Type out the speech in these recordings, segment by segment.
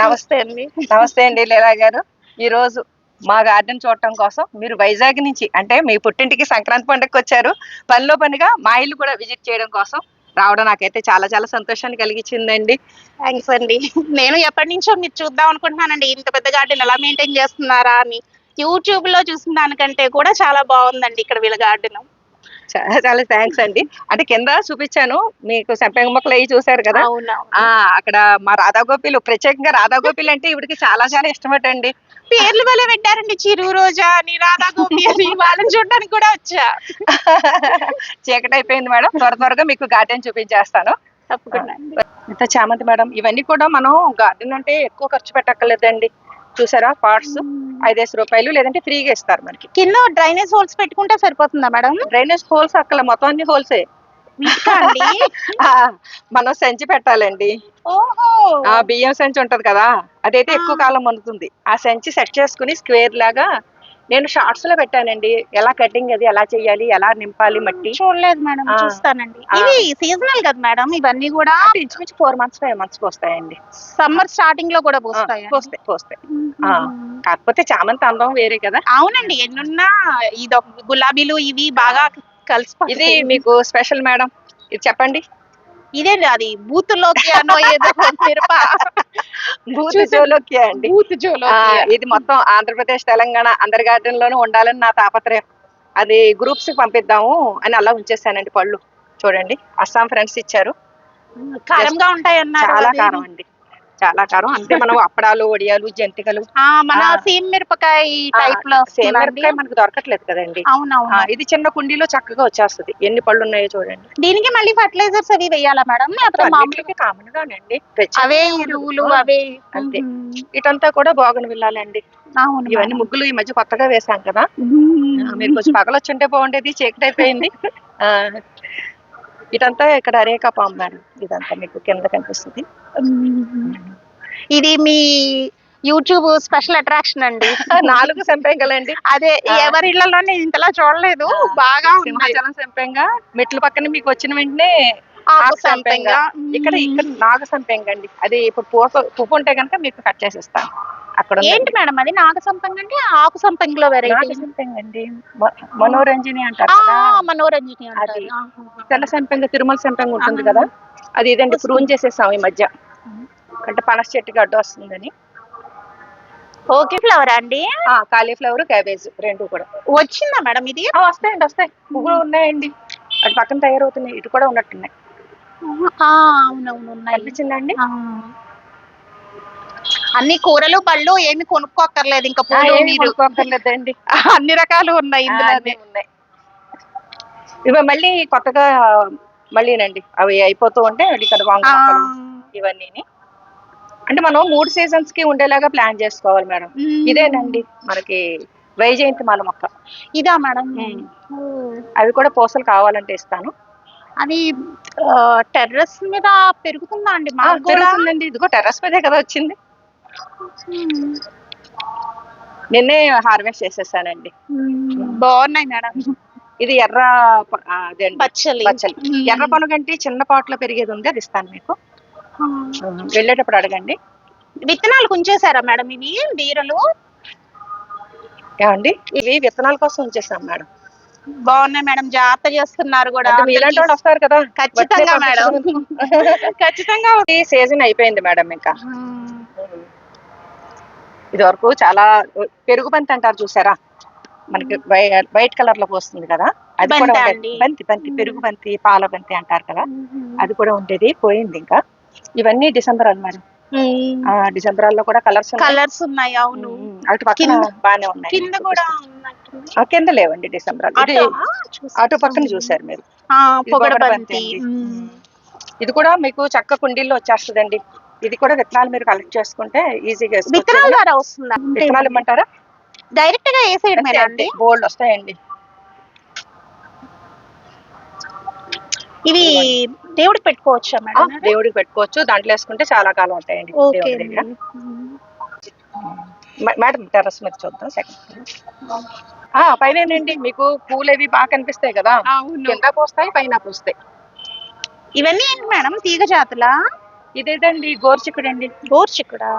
నమస్తే అండి. నమస్తే అండి లీలా గారు. ఈ రోజు మా గార్డెన్ చూడటం కోసం మీరు వైజాగ్ నుంచి అంటే మీ పుట్టింటికి సంక్రాంతి పండుగకి వచ్చారు. పనిలో పనిగా మా ఇల్లు కూడా విజిట్ చేయడం కోసం రావడం నాకైతే చాలా చాలా సంతోషాన్ని కలిగించిందండి. థ్యాంక్స్ అండి. నేను ఎప్పటి నుంచో మీరు చూద్దాం అనుకుంటున్నానండి. ఇంత పెద్ద గార్డెన్ ఎలా మెయింటైన్ చేస్తున్నారా అని. యూట్యూబ్లో చూసిన దానికంటే కూడా చాలా బాగుందండి ఇక్కడ వీళ్ళ గార్డెన్. చాలా చాలా థ్యాంక్స్ అండి. అంటే కింద చూపించాను మీకు సంపెంగ మొక్కలు అవి చూశారు కదా? ఆ అక్కడ మా రాధా గోపిలు ప్రత్యేకంగా రాధా గోపిలు అంటే ఇవిడికి చాలా చాలా ఇష్టమటండి. పేర్లు వల్ల పెట్టారండి చిరు రోజా అని రాధా గోపి అని వాళ్ళని చూడడానికి కూడా వచ్చా. చీకటి అయిపోయింది మేడం. త్వర త్వరగా మీకు గార్డెన్ చూపించేస్తాను. తప్పకుండా చామంతి మేడం ఇవన్నీ కూడా మనం గార్డెన్ అంటే ఎక్కువ ఖర్చు పెట్టక్కర్లేదండి. చూసారా? పార్ట్స్ ఐదేసి రూపాయలు లేదంటే ఫ్రీగా ఇస్తారు మనకి. కింద డ్రైనేజ్ హోల్స్ పెట్టుకుంటే సరిపోతుందా మేడం? డ్రైనేజ్ హోల్స్ అక్కడ మొత్తం అన్ని హోల్సే మనం సంచి పెట్టాలండి. ఆ బియ్యం సంచి ఉంటది కదా అదైతే ఎక్కువ. కాలం అందుతుంది ఆ సంచి సెట్ చేసుకుని స్క్వేర్ లాగా నేను షార్ట్స్లో పెట్టానండి. ఎలా కటింగ్ అది ఎలా చేయాలి ఎలా నింపాలి మట్టి. చూడలేదు మేడం. చూస్తానండి. ఇవి సీజనల్ కదా మేడం ఇవన్నీ కూడా ఇంచుమించు ఫోర్ మంత్స్ ఫైవ్ మంత్స్ వస్తాయండి. సమ్మర్ స్టార్టింగ్లో కూడా పోస్తాయి? పోస్తాయి పోస్తాయి. కాకపోతే చామంతి అందం వేరే కదా. అవునండి ఎన్నున్నా ఇది గులాబీలు ఇవి బాగా కలిసి ఇది మీకు స్పెషల్ మేడం. ఇది చెప్పండి. ఇదే అది? బూతులోకి అనో ఏదో మిరప చూసాను. జోలోకి అండి. బూత్ జోలో ఇది మొత్తం ఆంధ్రప్రదేశ్ తెలంగాణ అందరి గార్డెన్ లోనూ ఉండాలని నా తాపత్రయం. అది గ్రూప్స్కి పంపిద్దాము అని అలా ఉంచేసానండి పళ్ళు. చూడండి అస్సాం ఫ్రెండ్స్ ఇచ్చారు. కారంగా ఉంటాయి అన్నారు చాలా. కారం అండి. చాలా కారం. అంటే మనం అప్పడాలు వడియాలు జంతికలు. మన. సీమ్ మిరపకాయ టైప్లో సేమ్ మిరపకాయ మనకు దొరకట్లేదు కదండి. అవునవును. ఇది చిన్న కుండీలో చక్కగా వచ్చేస్తది. ఎన్ని పళ్ళు ఉన్నాయో చూడండి. దీనికి మళ్ళీ ఫర్టిలైజర్స్ అవి వేయాలా మేడం? కామన్ గానండి అవే ఎరువులు అవే. అంతే. ఇటంతా కూడా బోగన విల్లాలండి అవును ఇవన్నీ. ముగ్గులు ఈ మధ్య కొత్తగా వేసాం కదా. మీరు కొంచెం పగలొచ్చుంటే బాగుండేది చీకటి అయిపోయింది ఆ, ఇటంతా ఇక్కడ అరేకా పాము మేడం. ఇదంతా మీకు కింద కనిపిస్తుంది. ఇది మీ యూట్యూబ్ స్పెషల్ అట్రాక్షన్ అండి. నాలుగు సంపెంగలండి అదే. ఎవరి ఇళ్ళలో నేను ఇంతలా చూడలేదు. బాగా. సింహాచలం సంపెంగ. మెట్ల పక్కన మీకు వచ్చిన వెంటనే సంపెంగ. ఇక్కడ ఇక్కడ నాగ సంపెంగ అండి అది ఇప్పుడు పూస పువ్వు ఉంటే కనుక మీకు కట్ చేసి ఇస్తాను అక్కడ. ఏంటి మేడం అది? నాగ సంపంగి అంటే ఆకు సంపంగిలో నాగ వెరైటీ సంపెంగ అండి మనోరంజని అంటారు మనోరంజని అది. తెల్ల సంపెంగ తిరుమల సంపెంగ ఉంటుంది. కదా. అది ఇదండి. ప్రూన్ చేసేసాం ఈ మధ్య. అంటే పనస చెట్టుకి అడ్డు వస్తుందని. ఓకే ఫ్లవర్ అండి? కాలీఫ్లవర్ క్యాబేజ్ రెండు కూడా. వచ్చిందా మేడం ఇది? వస్తాయండి వస్తాయి. పువ్వులు ఉన్నాయండి. అటు పక్కన తయారవుతున్నాయి. ఇటు కూడా ఉన్నట్టున్నాయి. ఆ, అవునవును ఉన్నాయి. కనిపించిందండి ఆ. అన్ని కూరలు పళ్ళు ఏమి కొనుక్కోక్కర్లేదు. ఇంకా ఆ, పూలు ఏమీ మీరు కొనుక్కోక్కర్లేదండి. అన్ని రకాలు ఉన్నాయి ఆ, ఇందులో అన్నీ ఉన్నాయి. ఇవి మళ్ళీ కొత్తగా మళ్ళీనండి అవి అయిపోతూ ఉంటే ఇక్కడ వంగ మొక్కలు ఇవన్నీ అంటే మనం మూడు సీజన్స్కి ఉండేలాగా ప్లాన్ చేసుకోవాలి మేడం. ఇదేనండి మనకి వైజయంతి మాల మొక్క. ఇదా మేడం. అవి కూడా పూసలు కావాలంటే ఇస్తాను. అది టెర్రస్ మీద పెరుగుతుందా అండి? పెరుగుతుందండి. ఇదిగో టెర్రస్ మీదే కదా వచ్చింది. నిన్నే హార్వెస్ట్ చేసేసానండి. మ్మ్. బాగున్నాయి మేడం. ఇది ఎర్ర ప- ఆ, అదండి బచ్చలి బచ్చలి మ్మ్. ఎర్ర పనుగంటి చిన్న పాట్లో పెరిగేది ఉంది అది ఇస్తాను మీకు. వెళ్ళేటప్పుడు అడగండి. విత్తనాలు కుంచేసారా మేడం ఇవి? బీరలు? ఏమండి? ఇవి విత్తనాల కోసం ఉంచేసాం మేడం. బాగున్నాయి మేడం. జాగ్రత్త చేస్తున్నారు కూడా. మీలాంటి వాళ్ళు వస్తారు కదా. ఖచ్చితంగా మేడం. ఖచ్చితంగా సీజన్ అయిపోయింది మేడం ఇంకా. ఇది వరకు చాలా పెరుగు బంతి అంటారు చూసారా? మనకి వైట్ కలర్లో పోస్తుంది కదా? అది కూడా బంతా? బంతి పెరుగు బంతి పాల బంతి అంటారు కదా? అది కూడా ఉండేది పోయింది ఇంకా. ఇవన్నీ డిసెంబర్ ఆ డిసెంబర్లో కూడా కలర్స్ కలర్స్ ఉన్నాయి అవును. అటు పక్కన కింద- బానే ఉన్నాయి. కింద కూడా కింద లేవండి డిసెంబర్ అటా? పక్కన చూసారు మీరు. ఇది కూడా మీకు చక్క కుండీల్లో వచ్చేస్తుందండి. ఇది కూడా విత్తనాలు మీరు కలెక్ట్ చేసుకుంటే ఈజీగా విత్తనాల ద్వారా వస్తుందా? విత్తనాలు ఇమ్మంటారా? డైరెక్ట్గా వేసేయడమేనా అండి. బోల్డ్ వస్తాయండి. ఇవి దేవుడికి పెట్టుకోవచ్చా మేడం? దేవుడికి పెట్టుకోవచ్చు. దాంట్లో వేసుకుంటే చాలా కాలం ఉంటాయండి ఓకే. మేడం టెర్రస్ మీద చూద్దాం సెకండ్. ఆ పైనండి మీకు పూలు అవి బాగా కనిపిస్తాయి కదా? కింద పోస్తాయి పైన పోస్తాయి. ఇవన్నీ ఏంటి మేడం? తీగ జాతులా? ఇదేదండి? గోర్చిక్కుడు అండి గోర్చిక్కుడా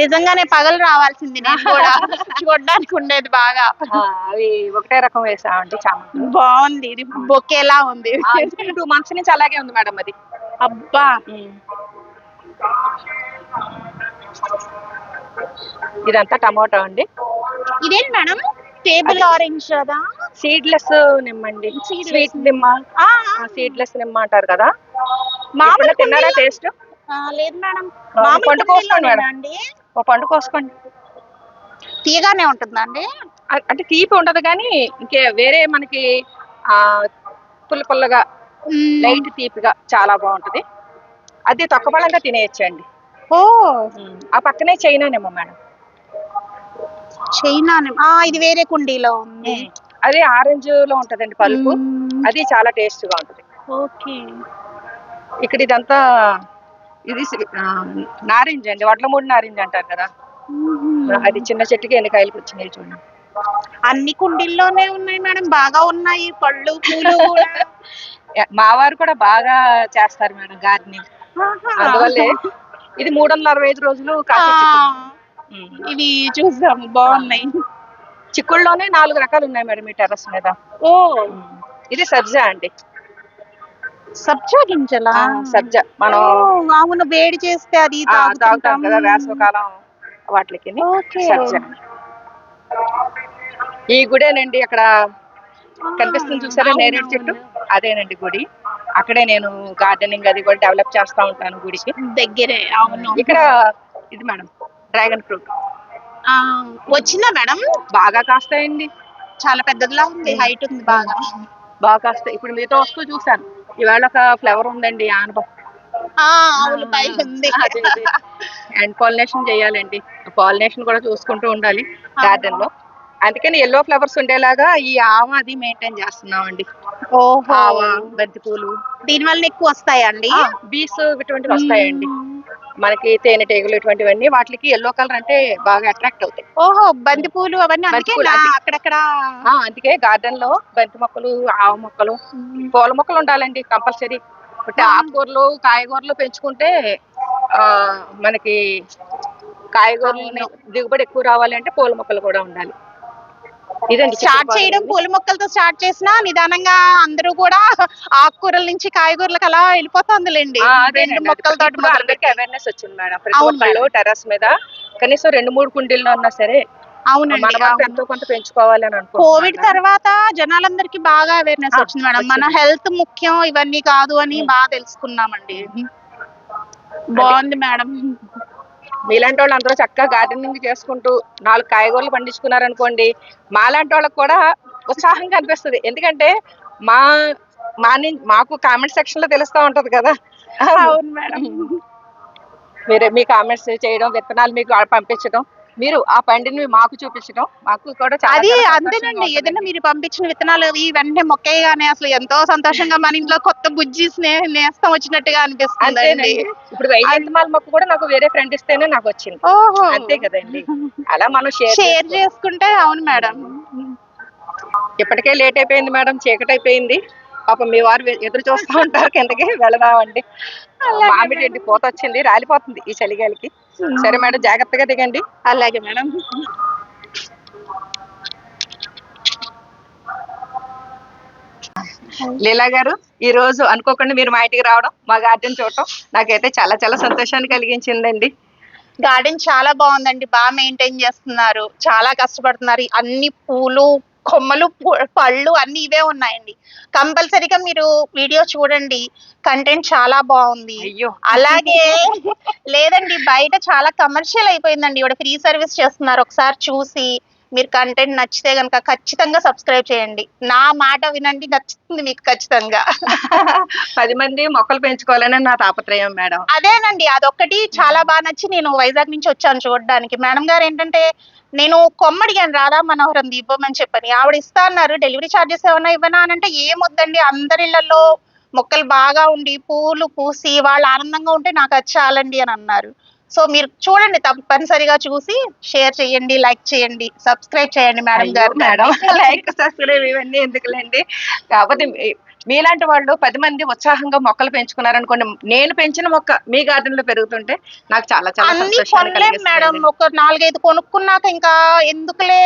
నిజంగానే పగలు రావాల్సింది నేను కూడా. చూడడానికి ఉండేది బాగా. అవి ఒకటే రకం వేసామండి చామంతి. బాగుంది. ఇది బొకేలా ఉంది. టూ మంత్స్ నుంచి అలాగే ఉంది మేడం అది. అబ్బా! ఇదంతా టమాటో అండి. ఇదేంటి మేడం? టేబుల్ ఆరెంజ్ కదా సీడ్లెస్ నిమ్మండి. స్వీట్ నిమ్మ. సీడ్లెస్ నిమ్మ అంటారు కదా? మామూలు తిన్నారా టేస్ట్? లేదు మేడం. పండు కోసుకోండి మేడం. అండి ఓ పండు కోసుకోండి. తీయగానే ఉంటుందండి. అంటే తీపి ఉండదు కానీ ఇంకే వేరే మనకి ఆ పుల్ల పుల్లగా. లైట్ తీపిగా చాలా బాగుంటది. అది తొక్కబలంగా తినేయచ్చండి. ఓ. ఆ పక్కనే చైనా నిమ్మ మేడం. చైనా ఇది వేరే కుండీలో ఉంది. అది ఆరెంజ్లో ఉంటదండి పలుపు. అది చాలా టేస్ట్గా ఉంటది. ఓకే. ఇక్కడ ఇదంతా ఇది నారింజ అండి. వడ్లమూడి నారింజ అంటారు కదా. అది చిన్న చెట్టుకి ఎన్ని కాయలు వచ్చినాయి చూడండి. అన్ని కుండీల్లోనే ఉన్నాయి మేడం. బాగా ఉన్నాయి. పళ్ళు పూలు కూడా. యా- మా వారు కూడా బాగా చేస్తారు మేడం గార్డెనింగ్. అందువల్లే ఇది మూడు వందల అరవై ఐదు రోజులు. ఇవి చూసాము. బాగున్నాయి. చిక్కుడులోనే నాలుగు రకాలు ఉన్నాయి మేడం ఈ టెర్రస్ మీద. ఓ. ఇది సబ్జా అండి. సబ్జా గింజలా? సబ్జా. మనం అవును వేడి చేస్తే అది తాగుతాం. కదా వేసవకాలం వాటికి. సబ్జా. ఈ గుడేనండి అక్కడ కనిపిస్తుంది చూసారా నేరేడు చెట్టు? అదేనండి గుడి. అక్కడే నేను గార్డెనింగ్ అది కూడా డెవలప్ చేస్తా ఉంటాను గుడికి. దగ్గరే అవును. ఇక్కడ ఇది మేడం డ్రాగన్ ఫ్రూట్. వచ్చిందా మేడం? బాగా కాస్తాయండి. చాలా పెద్దదిలా ఉంది హైట్ ఉంది బాగా. బాగా కాస్తాయి. ఇప్పుడు మీతో వస్తూ చూసాను ఇవాళ ఒక ఫ్లవర్ ఉందండి ఆనప ఆ అవును పై ఉంది. అండ్ పాలినేషన్ చేయాలండి. పాలినేషన్ కూడా చూసుకుంటూ ఉండాలి గార్డెన్లో అందుకని ఎల్లో ఫ్లవర్స్ ఉండేలాగా ఈ ఆవ అది మెయింటైన్ చేస్తున్నామండి. ఓహో. ఆవ బంతి పూలు దీని వల్ల ఎక్కువ వస్తాయండి బీస్ ఇటువంటివి వస్తాయండి. మనకి తేనెటీగలు ఇటువంటివన్నీ వాటికి ఎల్లో కలర్ అంటే బాగా అట్రాక్ట్ అవుతాయి. ఓహో బంతి పూలు అవన్నీ అందుకే? అక్కడక్కడ. అందుకే గార్డెన్లో బంతి మొక్కలు ఆవ మొక్కలు పూల మొక్కలు ఉండాలండి కంపల్సరీ. అంటే ఆకుకూరలు కాయగూరలు పెంచుకుంటే ఆ మనకి కాయగూరలు దిగుబడి ఎక్కువ రావాలి అంటే పూల మొక్కలు కూడా ఉండాలి. ఇదండి స్టార్ట్ చేయడం పూల మొక్కలతో స్టార్ట్ చేసినా నిదానంగా అందరూ కూడా ఆకుకూరల నుంచి కాయగూరలకు అలా వెళ్ళిపోతుందిలేండి. రెండు మొక్కలతో అందరికి అవేర్నెస్ వచ్చింది మేడం. ప్రతి ఒక్కళ్ళు టెర్రస్ మీద కనీసం రెండు మూడు కుండీల్లో ఉన్నా సరే అవునండి. ఎంతో కొంత పెంచుకోవాలి అని కోవిడ్ తర్వాత జనాలందరికీ బాగా అవేర్నెస్ వచ్చింది మేడం. మన. హెల్త్ ముఖ్యం ఇవన్నీ కాదు అని బాగా తెలుసుకున్నామండి. బాగుంది మేడం. మీలాంటి వాళ్ళు అందరూ చక్కగా గార్డెనింగ్ చేసుకుంటూ నాలుగు కాయగూరలు పండించుకున్నారనుకోండి మాలాంటి వాళ్ళకి కూడా ఉత్సాహంగా అనిపిస్తుంది. ఎందుకంటే మా మా మాకు కామెంట్ సెక్షన్లో తెలుస్తా ఉంటది కదా. అవును మేడం. మీరే మీ కామెంట్స్ చేయడం విత్తనాలు మీకు పంపించడం మీరు ఆ పండిని మాకు చూపించడం మాకు కూడా అది అంతేనండి. ఏదైనా. మీరు పంపించిన విత్తనాలు అవి వెంటనే మొక్కగానే అసలు ఎంతో సంతోషంగా మన ఇంట్లో కొత్త బుజ్జి నేస్తం వచ్చినట్టుగా అనిపిస్తుందండి. అంతేనండి. ఇప్పుడు వైద్యమాల మొక్క కూడా నాకు వేరే ఫ్రెండ్ ఇస్తేనే నాకు వచ్చింది. ఓహో. అంతే కదండి. అలా మనం షేర్ చేసుకుంటే. అవును మేడం. ఇప్పటికే లేట్ అయిపోయింది మేడం చీకటి అయిపోయింది. పాపం మీ వారు ఎదురు చూస్తూ ఉంటారు కిందకి వెళదామండి. మామిడి పూత వచ్చింది రాలిపోతుంది ఈ చలిగాలికి. సరే మేడం జాగ్రత్తగా దిగండి. అలాగే మేడం. లీలా గారు ఈ రోజు అనుకోకుండా మీరు మా ఇంటికి రావడం మా గార్డెన్ చూడటం నాకైతే చాలా చాలా సంతోషాన్ని కలిగించిందండి. గార్డెన్ చాలా బాగుందండి బాగా మెయింటైన్ చేస్తున్నారు చాలా కష్టపడుతున్నారు. అన్ని పూలు కొమ్మలు పళ్ళు అన్ని ఇవే ఉన్నాయండి. కంపల్సరీగా మీరు వీడియో చూడండి. కంటెంట్ చాలా బాగుంది. అలాగే లేదండి బయట చాలా కమర్షియల్ అయిపోయిందండి. ఇవిడ ఫ్రీ సర్వీస్ చేస్తున్నారు. ఒకసారి చూసి మీరు కంటెంట్ నచ్చితే గనుక ఖచ్చితంగా సబ్స్క్రైబ్ చేయండి. నా మాట వినండి నచ్చుతుంది మీకు ఖచ్చితంగా. పది మంది మొక్కలు పెంచుకోవాలని నా తాపత్రయం మేడం. అదేనండి అదొక్కటి చాలా బాగా నచ్చి నేను వైజాగ్ నుంచి వచ్చాను చూడడానికి. మేడం గారు ఏంటంటే నేను కొమ్మ అడిగాను రాధా మనోహరం ఇవ్వమని చెప్పని. ఆవిడ ఇస్తా అన్నారు డెలివరీ ఛార్జెస్ ఏమన్నా ఇవ్వనా? అని అంటే ఏమొద్దండి అందరిళ్ళలో మొక్కలు బాగా ఉండి పూలు పూసి వాళ్ళు ఆనందంగా ఉంటే నాకు అది చాలండి అని అన్నారు. సో మీరు చూడండి తప్పనిసరిగా చూసి షేర్ చేయండి లైక్ చేయండి సబ్స్క్రైబ్ చేయండి మేడం గారు. మేడం లైక్ సబ్స్క్రైబ్ ఇవన్నీ ఎందుకులేండి? కాకపోతే మీలాంటి వాళ్ళు పది మంది ఉత్సాహంగా మొక్కలు పెంచుకున్నారనుకోండి నేను పెంచిన మొక్క మీ గార్డెన్లో పెరుగుతుంటే నాకు చాలా చాలా అన్ని మేడం. ఒక నాలుగైదు కొనుక్కున్నాక ఇంకా ఎందుకులే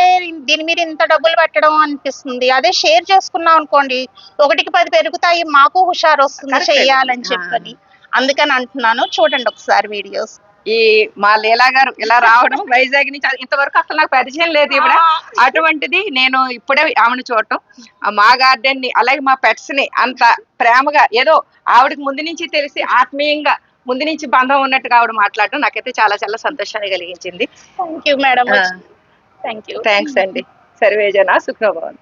దీని మీద ఇంత డబ్బులు పెట్టడం అనిపిస్తుంది. అదే షేర్ చేసుకున్నాం అనుకోండి ఒకటికి పది పెరుగుతాయి మాకు హుషారు వస్తుంది. చెయ్యాలని. చెప్పని. అందుకని అంటున్నాను. చూడండి ఒకసారి వీడియోస్. ఈ మా లీలా గారు ఇలా రావడం వైజాగ్ నుంచి ఇంతవరకు అసలు నాకు పరిచయం లేదు ఇవిడ అటువంటిది నేను ఇప్పుడే ఆమెను చూడటం. మా గార్డెన్ని అలాగే మా పెట్స్ని అంత ప్రేమగా ఏదో ఆవిడకి ముందు నుంచి తెలిసి ఆత్మీయంగా ముందు నుంచి బంధం ఉన్నట్టుగా ఆవిడ మాట్లాడడం నాకైతే చాలా చాలా సంతోషాన్ని కలిగించింది. Thank you madam. Thank you thanks అండి. సర్వేజన సుఖ్నభవన్